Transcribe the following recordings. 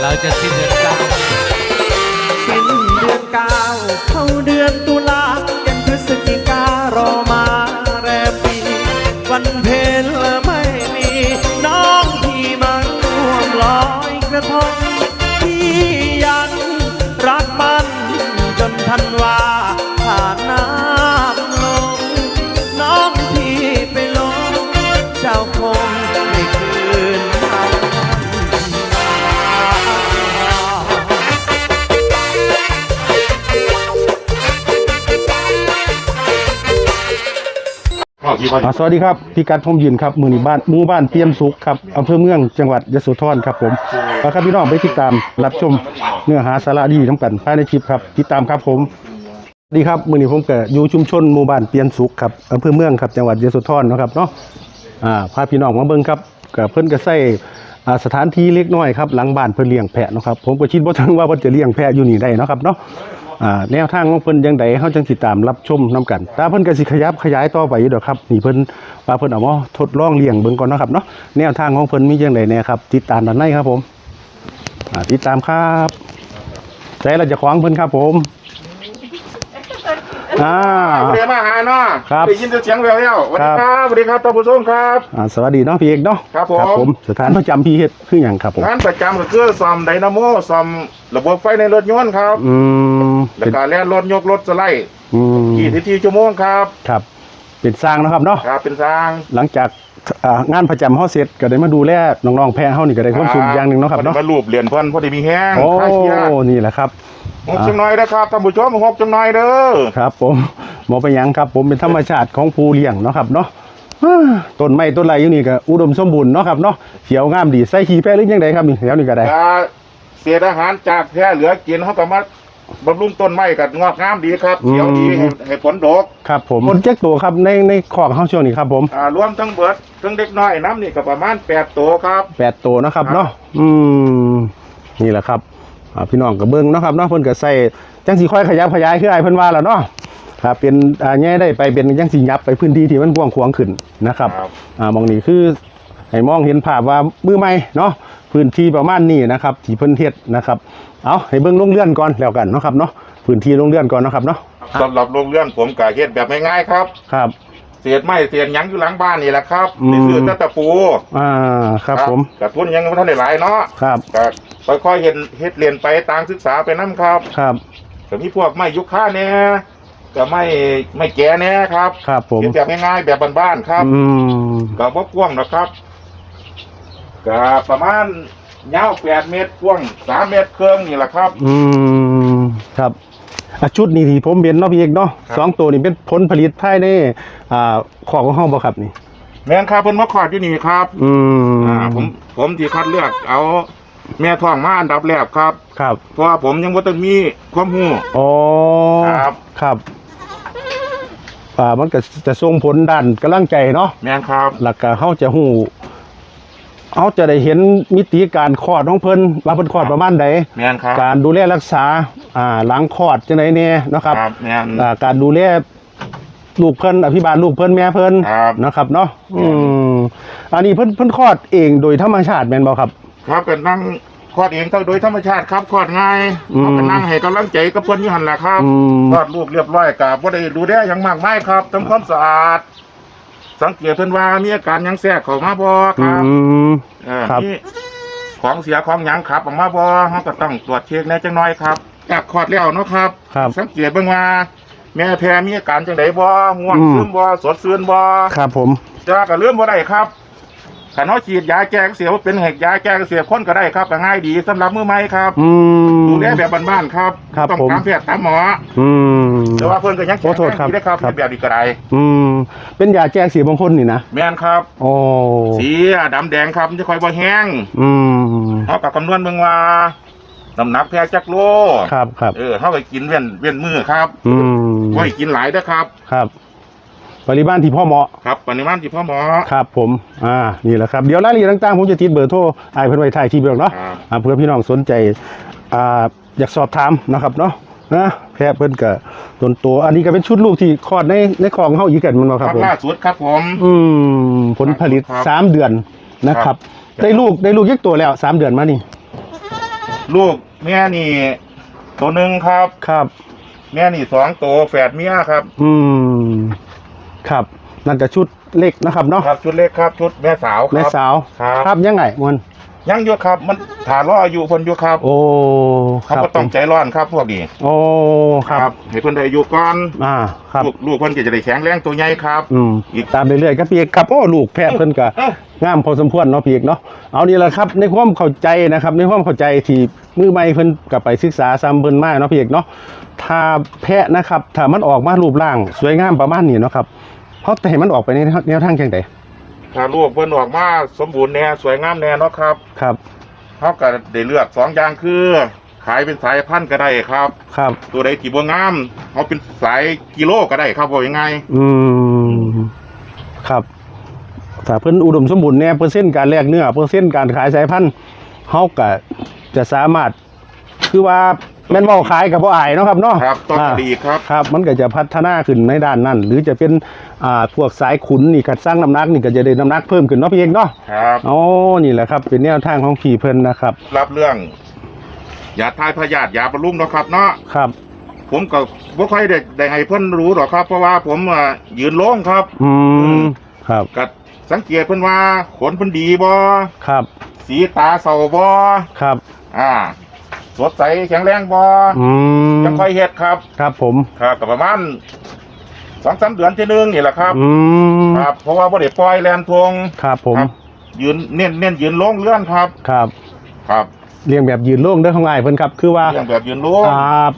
เราจะสิ้นเดือนเก้าสิ้นเดือนเก้าเข้าเดือนตุลาเดือนพฤศจิกา อ่าสวัสดีครับพี่กัดผมยืนครับมือนีบ้านหมู่บ้านเตรียมสุขครับอำเภอเมืองจังหวัดยโสธรครับผมขอครับพี่น้องไปติดตามรับชมเนื้อหาสาระดีทั้งกันภายในคลิปครับติดตามครับผมสวัสดีครับมือนี้ผมเก็อยู่ชุมชนหมู่บ้านเปลี่ยนสุขครับอำเภอเมืองครับจังหวัดยโสธรเนาะครับเนาะอ่าพาพี่น้องมาเบิ่งครับกับเพิ่นก็ใส่อ่าสถานที่เล็กน้อยครับหลังบ้านเพิ่นเลี้ยงแพะเนาะครับผมก็คิดบ่ถึงว่าเพิ่นจะเลี้ยงแพะอยู่นี่ได้เนาะครับเนาะ แนวทางของเพิ่นยังไดเฮาจังสิตามรับชมนํกันแต่เพิ่นก็สิขยับขยายต่อไปอยู่ดอกครับนี่เพิ่นว่าเพิ่นเอามาทดลองเลี้ยงเบิ่งก่อนเนาะครับเนาะแนวทางของเพิ่นมีจังไดแน่ครับติดตามด้านในครับผมติดตามครับใจเราจะควางเพิ่นครับผม อ่าเรียนมาหาเนาะครับได้ยินเสียงแววๆสวัสดีคครัรับบสวัสดีครับท่านผู้ชมครับอ่าสวัสดีเนาะพี่เอกเนาะครับผมสถานประจำพี่เฮ็ดคือหยังครับผมงานประจำก็คือซ่อมไดนาโมซ่อมระบบไฟในรถยนต์ครับ อืมแล้วเป็นก็แล่นรถยกรถสไลด์อืมกี่ทีทีชั่วโมงครับ ครับ เป็นสร้างเนาะครับเนาะครับเป็นสร้างหลังจากอ่า งานประจำเฮาเสร็จก็ได้มาดูแลน้องๆแพะเฮานี่ก็ได้ความสุขอย่างหนึงเนาะครับเนาะมารูปเหรียญเพิ่นพอดีมีแห้งโอ้ค่าเชียร์นี่แหละครับหกจังน้อยนะครับท่านผู้ชมหกจังน้อยเด้อครับผมหมอไปนหยังครับ ผมเป็นธรรมชาติของภูเลี้ยงเนาะครับเนาะอ่าต้นไม้ต้นไรอยู่นี่ก็อุดมสมบูรณ์เนาะครับเนาะเขียวงามดีใส่ขี้แพะหรือยังไงครับนี่แถวนี้ก็ได้อ่าเศษอาหารจากแพะเหลือกินเขาก็มา บำรุงต้นไม้กับงอกงามดีครับ เขียวดีให้ให้ผลดกครับผมคนเจ๊กตัวครับในในคอกเฮาช่วงนี้ครับผมอ่ารวมทั้งเบิดทั้งเด็กน้อยน้ำนี่ก็ประมาณแปดตัวครับแปดตัวเนาะครับเนาะอืมนี่แหละครับอ่าพี่น้องก็เบิ่งเนาะครับเนาะเพิ่นก็ใส่จังสิค่อยขยับขยายคือไอ้ายเพิ่นว่าแล้วเนาะครับเป็นอ่าแง่ได้ไปเป็นจังสิยับไปพื้นที่ที่มันกว้างขวางขึ้นนะครับครับอ่ามองนี้คือให้มองเห็นภาพว่ามือใหม่เนาะ พื้นที่ประมาณนี้นะครับที่เพิ่นเฮ็ดนะครับ เอาให้เบิ่งโรงเรือนก่อนแล้วกันเนาะครับเนาะพื้นที่โรงเรือนก่อนเนาะครับเนาะสำหรับโรงเรือนผมกะเฮ็ดแบบง่ายๆครับครับเศษไม้เศษหยังอยู่หลังบ้านนี่แหละครับอืมนี่คือตะตะปูอ่าครับผมกระทุนยังไม่ทันได้หลายเนาะครับก็ค่อยๆเห็นเฮ็ดเรียนไปตามศึกษาไปน้ำครับครับก็มีพวกไม้ยุค่าแน่ก็ไม่ไม่แก่แน่ครับครับผมเฮ็ดแบบง่ายๆแบบบ้านๆครับอืมก็บ่กว้างนะครับ ก็ประมาณยาว8เมตรกว้าง3เมตรครึ่งนี่แหละครับ อืมครับอะชุดนี้ที่ผมเห็นเนาะพี่เอกเนาะครับ สองตัวนี้เป็นผลผลิตภายในอ่าของของเฮาบ่ครับนี่ แม่นครับเพิ่นมาขอดอยู่นี่ครับอืมอ่าผมผมที่คัดเลือกเอาแม่ท้องมาอันดับแรกครับ ครับเพราะว่าผมยังบ่ต้องมีความรู้ อ๋อครับ ครับอ่ามันก็จะส่งผลด้านกำลังใจเนาะแม่นครับแล้วก็เฮาจะฮู้ เฮาจะได้เห็นมิติการคลอดของเพิ่นว่าเพิ่นคลอดประมาณใดแม่นครับการดูแลรักษาอ่าหลังคลอดจังไดแน่เนาะครับครับแม่นอ่าการดูแลลูกเพิ่นอภิบาลลูกเพิ่นแม่เพิ่นครับนะครับเนาะอืมอันนี้เพิ่นเพิ่นคลอดเองโดยธรรมชาติแม่นบ่ครับ ครับเป็นนั่งคลอดเองทั้งโดยธรรมชาติครับคลอดง่ายอืมเอาไปนั่งให้กำลังใจกับเพิ่นอยู่หั่นแหละครับอืม คลอดลูกเรียบร้อยกับบ่ได้ดูแลหยังมากมายครับทำความสะอาด สังเกตเพิ่นว่ามีอาการหยังแทรกเข้ามาบ่คอืรับม เออครับ มีของเสียของหยังขับออกมาบ่เฮาก็ต้องตรวจเช็คแหน่จังน้อยครับจากคลอดแล้วเนาะครับ ครับ สังเกตเบิ่งว่า แม่แพ้มีอาการจังไดบ่ง่วงอืม ซึมบ่สดชื่นบ่ครับผม จะก็เลื่อนบ่ได้ครับ ขันเขาฉีดยาแก้อักเสียเป็นแหกยาแก้อักเสียคนก็ได้ครับก็ง่ายดีสำหรับมือใหม่ครับอืม ดูแลแบบบ้านๆครับครับต้องผม ตามแพทย์ตามหมออืม แต่ว่าเพิ่นก็ยังขอโทษครับได้ครับครับแบบนี้ก็ได้อืม เป็นยาแก้เสียบางคนนี่นะแม่นครับ โอ้สีดำแดงครับมันจะค่อยบ่แห้งอืมเฮาก็คำนวณเบิ่งว่าน้ำหนักแพ้จักโลครับครับ เออเฮาก็กินเว้นเว้นมือครับอืมบ่ให้กินหลายเด้อครับ ครับ ปริมาณที่พ่อเหมาะครับปริมาณที่พ่อหมอครับผมอ่านี่แหละครับเดี๋ยวรายละเอียดต่างๆผมจะติดเบอร์โทรไอ้ายเพิ่นไว้ท้ายที่เบืองเนาะครับอ่าเพื่อพี่น้องสนใจอ่าอยากสอบถามนะครับเนาะนะแพะเพิ่นก็ตนตัว อันนี้ก็เป็นชุดลูกที่คลอดในในของเฮาอีกกันมันบ่คครัรับบผมล่าสุดครับผมอืมผลผลิตครับสามเดือนนะครับครับ ได้ลูกได้ลูกยักตัวแล้วสามเดือนมานี่ ลูกแม่นี่ ตัวหนึ่งครับครับ แม่นี่สองตัวแฝดเมียครับ อืม ครับนั่นก็ชุดเล็กนะครับเนาะครับชุดเล็กครับชุดแม่สาวคแม่รับ สาวครับครับยังไงมัน ยังอยู่ครับ มันถาล้ออายุเพิ่นอยู่ครับโอ้คเขารับก็ต้องใจร้อนครับพวกนี้โอ้ครับให้เพิ่นได้อายุก่อนอ่าครับลูกลูกเพิ่นก็จะได้แข็งแรงตัวใหญ่ครับอืมอีกตามเรื่อยๆก็พี่เอกครับโอ้ลูกแพทย์เพิ่นก็เอ้างามพอสมควรเนาะพี่เอกเนาะเอานี่แหละครับ ในความเข้าใจนะครับ ในความเข้าใจที่มือใหม่เพิ่นก็ไปศึกษาซ้ำเพิ่นมาเนาะพี่เอกเนาะถ้าแพะนะครับถ้ามันออกมารูปร่าง สวยงามประมาณนี้เนาะครับเพราะแต่ให้มันออกไปในแนวทางจังได ถ้าลูกเพิ่นออกมาสมบูรณ์แน่สวยงามแน่เนาะครับครับ เขาก็ได้เลือกสองอย่างคือ ขายเป็นสายพันธุ์ก็ได้ครับ ครับ ตัวใดที่บ่งามเขาเป็นสายกิโลก็ได้ครับว่ายังไงอืมครับถ้าเพิ่นอุดมสมบูรณ์แน่เปอร์เซ็นต์การแลกเนื้อเปอร์เซ็นต์การขายสายพันธุ์เฮาก็จะสามารถคือว่า แม่นเว้าขายกับบ่อายเนาะครับเนาะครับต้องาดีครับ ครับ มันก็จะพัฒนาขึ้นในด้านนั้น หรือจะเป็นอ่าพวกสายขุนนี่ก็สร้างน้ำหนักนี่ก็จะได้น้ำหนักเพิ่มขึ้นเนาะพี่เองเนาะครับ อ๋อนี่แหละครับเป็นแนวทางของพี่เพิ่นนะครับ รับเรื่องยาทายพยาธิยาบำรุงเนาะครับเนาะครับ ผมก็บ่ค่อยได้ได้ให้เพิ่นรู้หรอกครับ เพราะว่าผมอะยืนโล่งครับอืมครับก็สังเกตเพิ่นว่าขนเพิ่นดีบ่ครับ สีตาเศร้าบ่ครับ อ่า สดใสแข็งแรงบ่อืมจังค่อยเฮ็ดครับ ครับผม ครับก็ประมาณสองสามเดือนที่หนึงนี่แหละครับ อืมครับ เพราะว่าบ่ได้ปล่อยแลนทงครับผม ครับยืนเน้นเน้นยืนโล่งเลื่อนครับ ครับ ครับเรียงแบบยืนโล่งเด้อของอ้ายเพิ่นครับ คือว่าเรื่องแบบยืนโล่งอ่า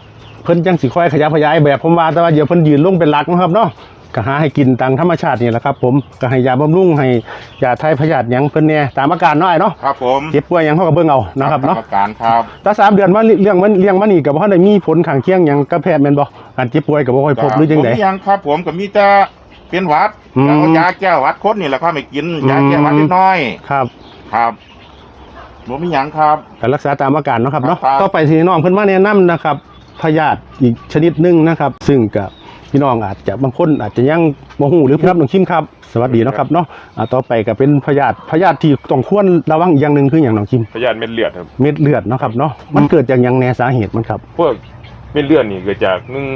เพิ่นจังสิค่อยขยับขยายแบบผมว่าแต่ว่าเดี๋ยวเพิ่นยืนลงเป็นหลักนะครับเนาะ ก็หาให้กินตามธรรมชาตินี่แหละครับ ผมก็ให้ยาบำรุงให้ยาไทยพยาธิหยังเพิ่นเนี่ยตามอาการเนาะอ้ายเนาะครับผมเจ็บป่วยหยังเขาก็เบิ่งเอานะครับเนาะกรรมการครับถ้าสามเดือนมาเลี้ยงมันเลี้ยงมันนี่ก็บ่ทันได้มีผลข้างเคียงหยังกับแพทย์แม่นบ่การเจ็บป่วยก็บ่ค่อยพบหรือจังไดผมยังครับ ผมก็มีแต่เป็นหวัดอืมเอายาแก้หวัดคดนี่แหละครับไม่กินอืมยาแก้หวัดนิดหน้อย ครับครับผมมีหยังครับการรักษาตามอาการเนาะครับเนาะครับ ต่อไปที่น้องเพิ่นมาแนะนำนะครับพยาธิอีกชนิดหนึงนะครับ ซึ่งก็ พี่น้องอาจจะบางคนอาจจะยังบ่ฮู้หรือครับน้องคิมครับ สวัสดีเนาะครับเนาะอ่าต่อไปก็เป็นพยาธิพยาธิที่ต้องควรระวังอีกอย่างหนึงคืออย่างน้องคิม พยาธิเม็ดเลือดครับ เม็ดเลือดเนาะครับเนาะมันเกิดจากหยังแน่สาเหตุมันครับ พวกเม็ดเลือดนี่เกิดจากหนึ่ง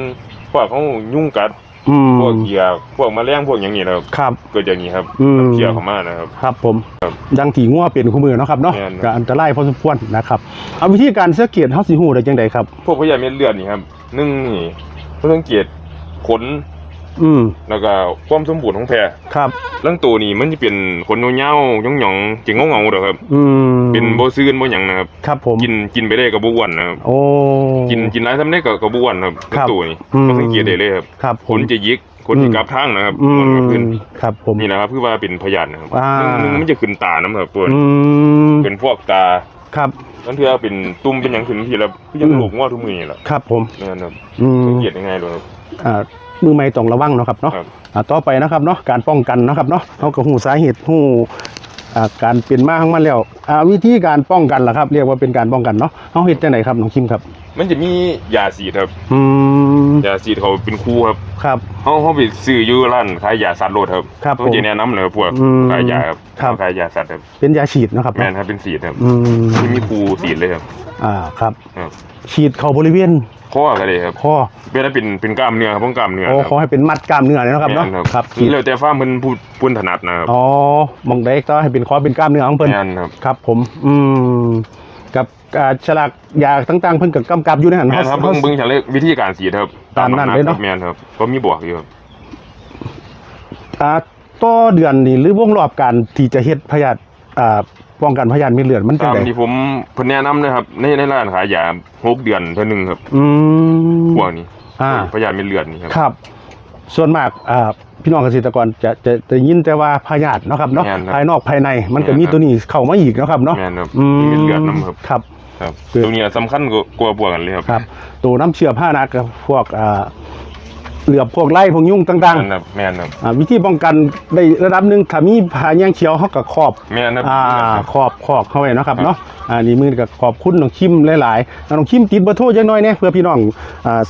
พวกเขายุ่งกัด อืมพวกเหยียบพวกแมลงพวกอย่างนี้นะครับ ครับ เกิดจากนี้ครับอืมน้ำเชี่ยวเข้ามานะครับ ครับผมครับดังที่งัวเป็นคู่มือเนาะครับเนาะแม่นครับ ก็อันตรายพอสมควรนะครับเอาวิธีการสังเกตเฮาสิฮู้ได้จังไดครับ พวกพยาธิเม็ดเลือดนี่ครับหนึ่งนี่เพื่อสังเกต ขนอืมแล้วก็ความสมบูรณ์ของแพรครับลังตัวนี่มันจะเป็นขนยาวๆหย่องๆจิงเงาๆเด้อครับ อืมเป็นโบซื่นโบหยังนะครับ ครับผมกินกินไปได้กับบ่อ้วนนะครับโอ้กินกินหลายทำได้กับกับบ่อ้วนครับครับลังตัวนี่อืมก็สังเกตได้เลยครับครับผขมนจะยิกขนอืจะมกลับทางนะครับอืมันก็ขึ้นมครับผมนี่นะครับคือว่าเป็นพยาธินะครับอ่าหนึ่งหนึ่งมันจะขึ้นตาน้ำครับเปิดอืมเป็นพวกตาครับนั่นคือเป็นตุ่มเป็นอย่างขึ้นทีละคือยังอืมลูกงอทุกมือนี่แหละครับ ผมนั่นครับอืมสังเกตยังไงดูครับ อ่ามือไม่ต้องระวังเนาะครับเนาะครับ อ่าต่อไปนะครับเนาะการป้องกันเนาะครับเนาะเขาก็หูสาเหตุหูอ่าการเป็นมาของมันแล้วอ่าวิธีการป้องกันล่ะครับ เรียกว่าเป็นการป้องกันเนาะเขาเฮ็ดจังไดครับน้องคิมครับ มันจะมียาสีดครับอืมยาสีดเขาเป็นครูครับครับ เขาเขาไปซื้ออยู่ร้านขายยาสัตว์โลดครับครับเขาจะแนะนำเลยครับพวกอืมขายยาครับครับ ขายยาสัตว์ครับเป็นยาฉีดเนาะครับแม่นเนาะครับเป็นสีดครับอืมที่มีครูสีดเลยครับอ่าครับครับ ฉีดเข้าบริเวณ ข้อก็เลยครับข้อเป็นเป็นเป็นกล้ามเนื้อครับพวกกล้ามเนื้อโอ้ครับขอให้เป็นมัดกล้ามเนื้อเลยเนาะครับเนาะแม่ครับนี่แล้วแต่ฟ้ามันพูดพูดถนัดนะครับอ๋อมองได้ก็ให้เป็นคอเป็นกล้ามเนื้อของเพิ่นแม่นครับครับผมอืมกับอ่าฉลากยาต่างๆเพิ่นกับกำกับอยู่ในหันแม่นครับเฮาเบิ่งเบิ่งฉันเลยวิธีการสีดครับตามนั้นำหเลยเนาะครับแม่นครับก็มีบวกอยู่ครับอ่าต่อเดือนนี่หรือวงรอบการที่จะเฮ็ดพยาธิอ่า ป้องกันพยาธิเม็ดเลือดมันจังตามได๋ที่ผมเพิ่นแนะนำนะครับ ในในร้านขายยาหกเดือนเท่านึงครับอืมพวกนี้อ่า พยาธิเม็ดเลือดนี่ครับ ครับ ส่วนมากอ่าพี่น้องเกษตรกรจะจะจะยินแต่ว่าพยาธิเนาะครับเนาะแม่นครับภายนอกภายในมันก็มีแม่นครับ ตัวนี้เข้ามาอีกเนาะครับเนาะแม่นครับอืมมีเม็ดเลือดนำครับ ครับ ครับคือ ตรงนี้สำคัญกว่ากว่าพวกกันเลยครับ ครับ ตัวน้ำเชื้อผ้านักกับพวกอ่า เหลือบพวกไล่พวกยุ่งต่างแม่นครับแม่นครับๆอ่าวิธีป้องกันได้ระดับหนึ่งถ้ามีผ้าแยงเขียวเขาก็ครอบ แม่นครับอ่าแม่นครับขอบขอบเข้าไว้เนาะครับครับเนาะอ่านี่มือกับขอบคุณน้องคิมหลายๆน้องคิมติดเบอร์โทรจังน้อยเนี่ยเพื่อพี่น้องอ่า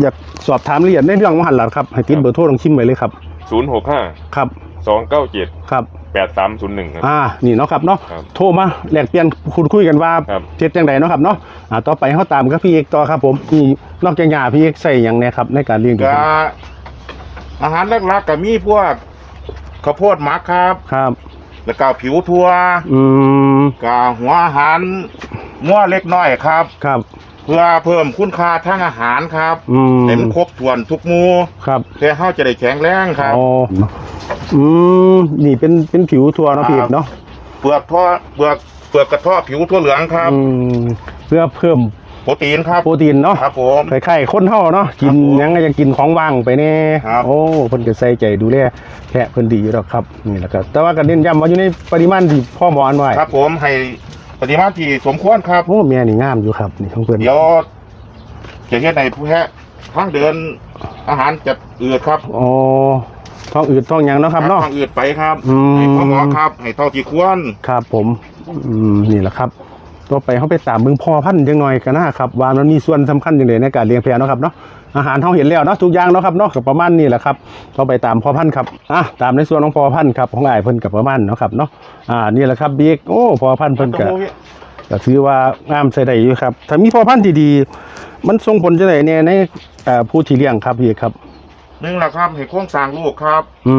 อยากสอบถามรายละเอียดในเรื่องมหันหลักครับให้ติดเบอร์โทรน้องคิมไว้เลยครับศูนย์หกห้าครับสองเก้าเจ็ดครับ แปดสามศูนย์หนึ่งครับ อ่านี่เนาะครับเนาะครับโทรมาแลกเปลี่ยนคุณคุยกันว่าครับ เท็ดจังใดเนาะครับเนาะอ่าต่อไปเขาตามกับพี่เอกต่อครับผมนี่นอกจากหญ้าพี่เอกใส่อย่างเนี้ยครับในการเลี้ยงดูก็อาหารหลักๆก็มีพวกข้าวโพดหมักครับ ครับ แล้วก็ผิวทั่วอืมก็หัวอาหารมั่วเล็กน้อยครับ ครับ เพื่อเพิ่มคุณค่าทางอาหารครับอืมเต็มนครบถ้วนทุกหมูครับเพื่อเฮาจะได้แข็งแรงครับ อ๋อ อืมนี่เป็นเป็นผิวทัวเนาะพี่เอกเนาะเปลือกท่อเปลือกเปลือกกระเท่อผิวทั่วเหลืองครับ อืมเพื่อเพิ่มโปรตีนครับโปรตีนเนาะครับผมคล้ายๆคนเฮาเนาะกินครับผมหยังก็ยังกินของว่างไปแน่ครับโอ้เพิ่นก็ใส่ใจดูแลแพะเพิ่นดีอยู่ดอกครับนี่แหละครับแต่ว่าก็เน้นย้ำว่าอยู่ในปริมาณที่พ่อหมออันไว้ครับ ผมให้ปฏิมาณที่สมควรครับโอ้แม่นี่งามอยู่ครับนี่ของเพิ่นเดี๋ยวจะเฮ็ดในผู้แพะทางเดินอาหารจะอืดครับอ๋อ ท้องอืดท้องหยังเนาะครับเนาะทางอืดไปครับอืม ให้พ่อหมอครับ ให้เท่าที่ควร ครับผมอืมนี่แหละครับต่อไปเขาไปตามเบิ่งพ่อพันธุ์จังหน่อยกันนะครับว่ามันมีส่วนสำคัญอย่างไรในการเลี้ยงแพะเนาะครับเนาะอาหารเขาเห็นแล้วเนาะทุกอย่างเนาะครับเนาะกับประมาณนี้แหละครับต่อไปตามพ่อพันธุ์ครับอะตามในส่วนของพ่อพันธุ์ครับของอ้ายเพิ่นกับประมาณเนาะครับเนาะอ่านี่แหละครับบิ๊กโอ้พ่อพันธุ์เพิ่นก็ ก็ถือว่างามใส่ได้อยู่ครับ ถ้ามีพ่อพันธุ์ที่ดี มันส่งผลจะไหนเนี่ยในเอ่อผู้ที่เลี้ยงครับพี่ครับ หนึ่งละครับให้โครงสร้างลูกครับอื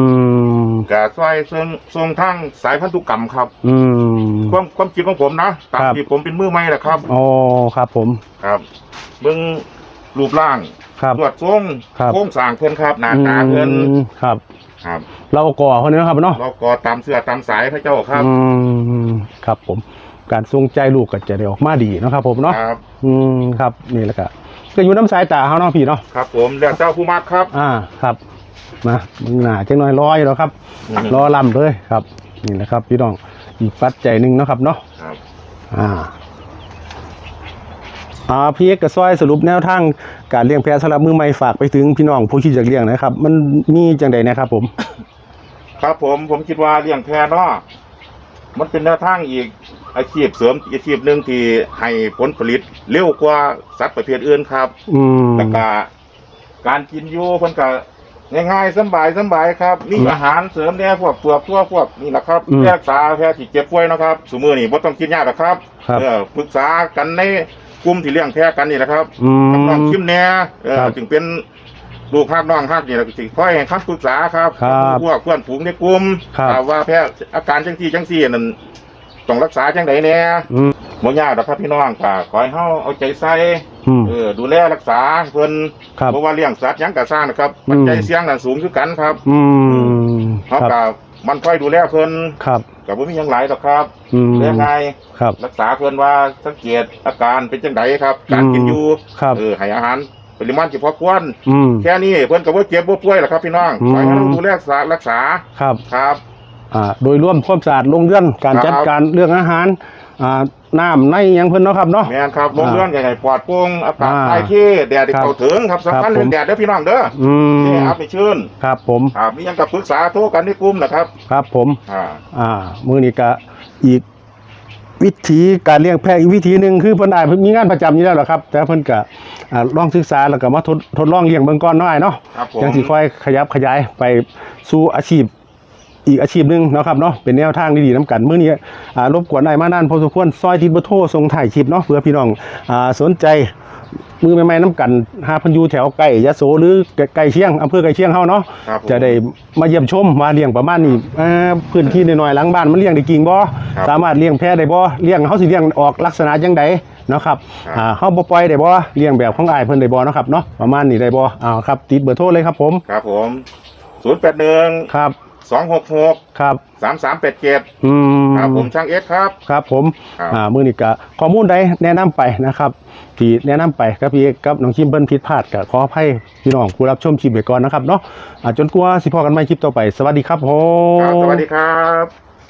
มกะซอยทรงทรงทั้งสายพันธุกรรมครับ อืม ความความคิดของผมนะตามครับ ที่ผมเป็นมือใหม่แหละครับอ๋อครับผม ครับเบิ่งรูปร่างครับ ตรวจทรงครับ โครงสร้างเพิ่นครับหน้าตาเพิ่นอืมครับ ครับเราก่อคนนี้ครับเนาะ เราก็ตามเสื้อตามสายพระเจ้าครับ อืมครับผม การทรงใจลูกก็จะได้ออกมาดีเนาะครับผมเนาะ ครับ อืมครับนี่แหละก็ ก็อยู่น้ำสายตาเขาเนาะพี่เนาะครับผมแล้วเจ้าผู้มักครับ อ่าครับมามึงหนาจังน้อยร้อยแล้วครับอืม รอลำเลยครับ นี่แหละครับพี่น้องอีกปัจจัยหนึ่งเนาะครับเนาะ ครับ อ่าอ่าพี่เอกกระซอยสรุปแนวทางการเลี้ยงแพะสำหรับมือใหม่ฝากไปถึงพี่น้องผู้คิดอยากเลี้ยงนะครับ มันมีจังใดนะครับผม ครับผมผมคิดว่าเลี้ยงแพะเนาะมันเป็นแนวทางอีก อาชีพเสริมอาชีพหนึ่งที่ให้ผลผลิตเร็วกว่าสัตว์ประเภทอื่นครับอืมแล้วก็การกินอยู่เพิ่นก็ง่ายๆสำบายสำบายครับมีอืมอาหารเสริมเนี่ยพวกตัวพวกพวกนี่แหละครับอืมรักษาแพะที่เจ็บป่วยเนาะครับสมือนี่บ่ต้องกินยาหรอกครับครับ เออปรึกษากันในกลุ่มที่เลี้ยงแพะกันนี่แหละครับ อืกับน้องมคิมแน่เออครับจึงเป็นลูกฮักน้องฮักนี่แหละสิคอยให้คำปรึกษาครับครับพวกเพื่อนฝูงในกลุ่มครับ อ่าว่าแพะอาการจังซี่จังซี่นั่น ต้องรักษาจังไดแน่อืมบ่ยากดอกครับพี่น้องก็ขอให้เฮาเอาใจใส่อืม เออดูแลรักษาเพิ่นครับเพราะว่าเลี้ยงสัตว์หยังกะสร้างนะครับอืม ปัจจัยเสี่ยงนั่นสูงคือกันครับอืมคเฮารับ ก็มันค่อยดูแลเพิ่นครับ ก็บ่มีหยังหลายดอกครับอืมเลี้ยงง่ายครับ รักษาเพิ่นว่าสังเกตอาการเป็นจังไดครับ การกินอยู่ครับ เออให้อาหารปริมาณที่พอควร อืม แค่นี้เพิ่นก็บ่เจ็บบ่ป่วยหรอกครับพี่น้องอืม ขอให้เราดูแลรักษารักษาครับ ครับอ่า โดยรวมความสะอาดลงเรือนการครับจัดการเรื่องอาหารอ่าน้ำในหยังเพิ่นเนาะครับเนาะแม่นครับลงเรือนใหญ่ๆปลอดโปร่งอากาศอ่าถ่ายที่แดดที่ครับเข้าถึงครับสำคัญครับผมเรื่องแดดเด้อพี่น้องเด้ออือมที่อัพไปชื่นครับผมครับมีหยังก็ปรึกษาโทรกันในกลุ่มนะครับ ครับผมอ่าอ่ามือนี้ก็อีกวิธีการเลี้ยงแพะอีกวิธีหนึ่งคือเพิ่นอาจมีงานประจำอยู่แล้วหรอครับ แต่เพิ่นก็อ่าลองศึกษาแล้วก็มาทดทดลองเลี้ยงเบิ่งก่อนเนาะอ้ายเนาะครับผมจังสิค่อยขยับขยายไปสู่อาชีพ อีกอาชีพหนึงเนาะครับเนาะเป็นแนวทางดีๆน้ำกันมื้อนี้อ่ารบกวนอ้ายมานานพอสมควรซอยติดเบอร์โทรส่งถ่ายคลิปเนาะเพื่อพี่น้องอ่าสนใจมือใหม่ๆน้ำกันหาเพันอยูแถวใกล้ยะโสหรือใกล้เชียงอำเภอใกล้เชียงเฮาเนาะครับผมจะได้มาเยี่ยมชมมาเลี้ยงประมาณนี้เอ่อพื้นที่น้อยๆหลังบ้านมันเลี้ยงได้จริงบ่ครับสามารถเลี้ยงแพะได้บ่เลี้ยงเฮาสิเลี้ยงออกลักษณะจังใดเนาะครับครับอ่าเฮาบ่ปล่อยได้บ่เลี้ยงแบบของอ้ายเพิ่นได้บ่เนาะครับเนาะประมาณนี้ได้บ่อ้าวครับติดเบอร์โทรเลยครับผมครับผมศูนย์แปดหนึ่งครับ สองหกหกครับ สามสามแปดเจ็ดอืมครับผมช่างเอสครับ ครับผมครับ อ่ามื้อนี้ก็ข้อมูลใดแนะนำไปนะครับที่แนะนำไปครับพี่เอกกับน้องคิมเบิ้นผิดพลาดก็ขออภัยพี่น้องผู้รับชมคลิปไว้ก่อนนะครับเนาะอ่าจนกว่าสิพอกันใหม่คลิปต่อไป สวัสดีครับผครับมสวัสดีครับ